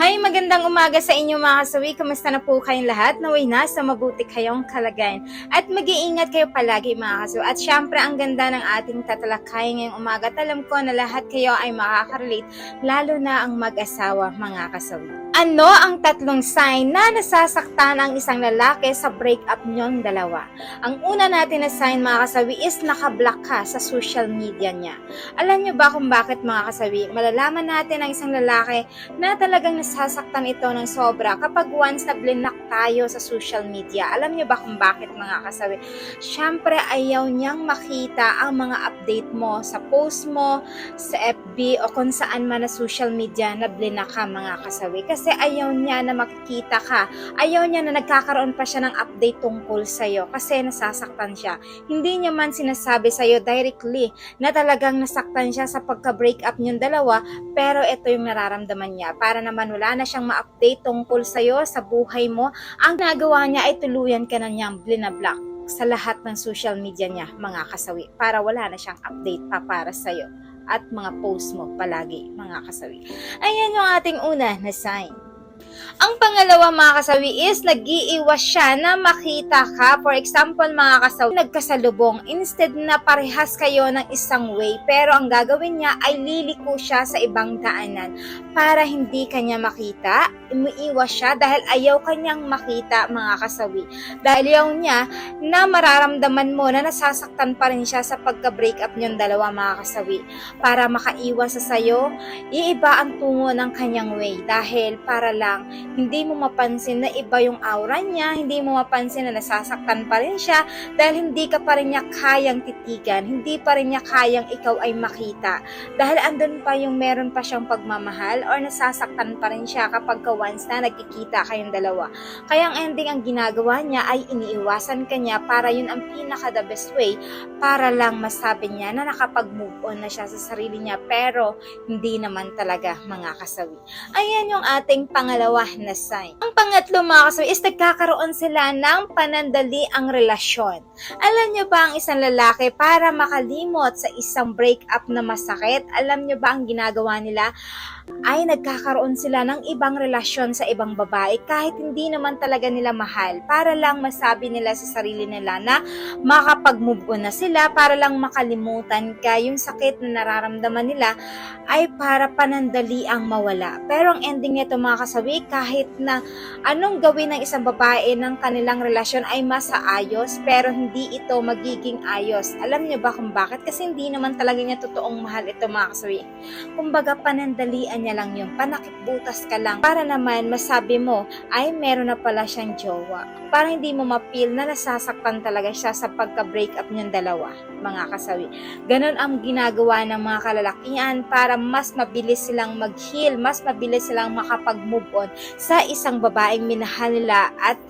Hi, magandang umaga sa inyo mga kasawi. Kamusta na po kayong lahat? Naway na sa mabuti kayong kalagayan. At mag-iingat kayo palagi mga kasawi. At syempre, ang ganda ng ating tatalakay ngayong umaga. At alam ko na lahat kayo ay makaka-relate, lalo na ang mag-asawa mga kasawi. Ano ang tatlong sign na nasasaktan ang isang lalaki sa breakup niyong dalawa? Ang una natin na sign mga kasawi is nakablock ka sa social media niya. Alam niyo ba kung bakit mga kasawi? Malalaman natin ang isang lalaki na talagang nasasaktan ito ng sobra kapag once na blinak tayo sa social media. Alam niyo ba kung bakit mga kasawi? Siyempre ayaw niyang makita ang mga update mo sa post mo, sa FB o kung saan man na social media na blinak ka mga kasawi. Kasi ayaw niya na makikita ka. Ayaw niya na nagkakaroon pa siya ng update tungkol sa'yo kasi nasasaktan siya. Hindi niya man sinasabi sa'yo directly na talagang nasaktan siya sa pagka-break up niyong dalawa pero ito yung nararamdaman niya. Para naman wala na siyang ma-update tungkol sa'yo, sa buhay mo, ang nagawa niya ay tuluyan ka na niyang blinablock sa lahat ng social media niya, mga kasawi, para wala na siyang update pa para sa'yo at mga post mo palagi, mga kasawi. Ayan yung ating una na sign. Ang pangalawa mga kasawi is nag-iiwas siya na makita ka. For example mga kasawi, nagkasalubong. Instead na parehas kayo ng isang way, pero ang gagawin niya ay liliko siya sa ibang daanan para hindi kanya makita. Umiiwas siya dahil ayaw kanyang makita mga kasawi. Dahil ayaw niya na mararamdaman mo na nasasaktan pa rin siya sa pagka-break up niyong dalawa mga kasawi. Para makaiwas sa sayo, iiba ang tungo ng kanyang way dahil para lang hindi mo mapansin na iba yung aura niya, hindi mo mapansin na nasasaktan pa rin siya dahil hindi ka pa rin niya kayang titigan, hindi pa rin niya kayang ikaw ay makita. Dahil andun pa yung meron pa siyang pagmamahal or nasasaktan pa rin siya kapag ka once na nagkikita kayong dalawa. Kaya ang ending ang ginagawa niya ay iniiwasan ka niya para yun ang pinaka the best way para lang masabi niya na nakapag-move on na siya sa sarili niya pero hindi naman talaga mga kasawi. Ayan yung ating pangalawa na sign. Ang pangatlo mga kasawi is nagkakaroon sila ng panandali ang relasyon. Alam niyo ba ang isang lalaki para makalimot sa isang breakup na masakit, alam niyo ba ang ginagawa nila? ay nagkakaroon sila ng ibang relasyon sa ibang babae kahit hindi naman talaga nila mahal para lang masabi nila sa sarili nila na makapag-move on na sila para lang makalimutan ka yung sakit na nararamdaman nila ay para panandali ang mawala. Pero ang ending nito mga kasawi kahit na anong gawin ng isang babae ng kanilang relasyon ay masaayos pero hindi ito magiging ayos. Alam niyo ba kung bakit? Kasi hindi naman talaga niya totoong mahal ito mga kasawi. Kumbaga panandalian niya lang yung panakipbutas ka lang para naman masabi mo ay meron na pala siyang jowa. Para hindi mo mapil na nasasaktan talaga siya sa pagka-break up niyong dalawa, mga kasawi. Ganon ang ginagawa ng mga kalalakihan para mas mabilis silang mag-heal, mas mabilis silang makapag-move on sa isang babaeng minahal nila at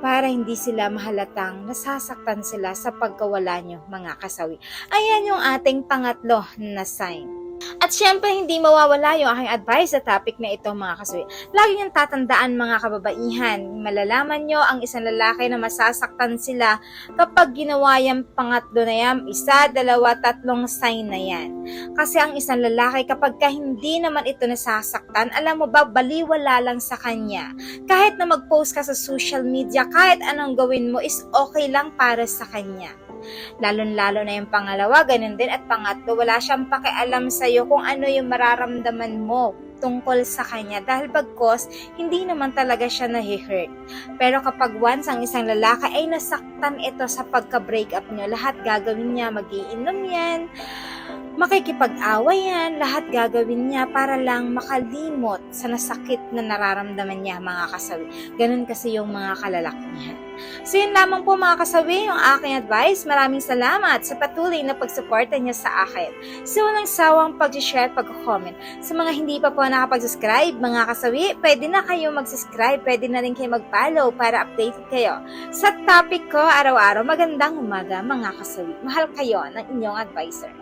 para hindi sila mahalatang nasasaktan sila sa pagkawala nyo, mga kasawi. Ayan yung ating pangatlo na sign. At syempre, hindi mawawala yung aking advice sa topic na ito mga kaswi. Lagi niyong tatandaan mga kababaihan, malalaman nyo ang isang lalaki na masasaktan sila kapag ginawa yung pangatlo na yan, isa, dalawa, tatlong sign na yan. Kasi ang isang lalaki kapag ka hindi naman ito nasasaktan, alam mo ba, baliwala lang sa kanya. Kahit na mag-post ka sa social media, kahit anong gawin mo is okay lang para sa kanya. Lalon-lalo na yung pangalawa, ganun din. At pangatlo, wala siyang pakialam sa'yo kung ano yung mararamdaman mo tungkol sa kanya dahil bagkos hindi naman talaga siya nahi-hurt. Pero kapag once ang isang lalaki ay nasaktan ito sa pagka-break up nyo, lahat gagawin niya, magiinom yan, makikipag-away yan, lahat gagawin niya para lang makalimot sa nasakit na nararamdaman niya mga kasawi. Ganun kasi yung mga kalalakihan. So yun lamang po mga kasawi yung aking advice. Maraming salamat sa patuloy na pagsuporta niya sa akin. So walang sawang pag-share at pag-comment. Sa mga hindi pa po nakapag-subscribe mga kasawi, pwede na kayo mag-subscribe, pwede na rin kayo mag-follow para updated kayo. Sa topic ko araw-araw, magandang umaga mga kasawi. Mahal kayo ng inyong advisor.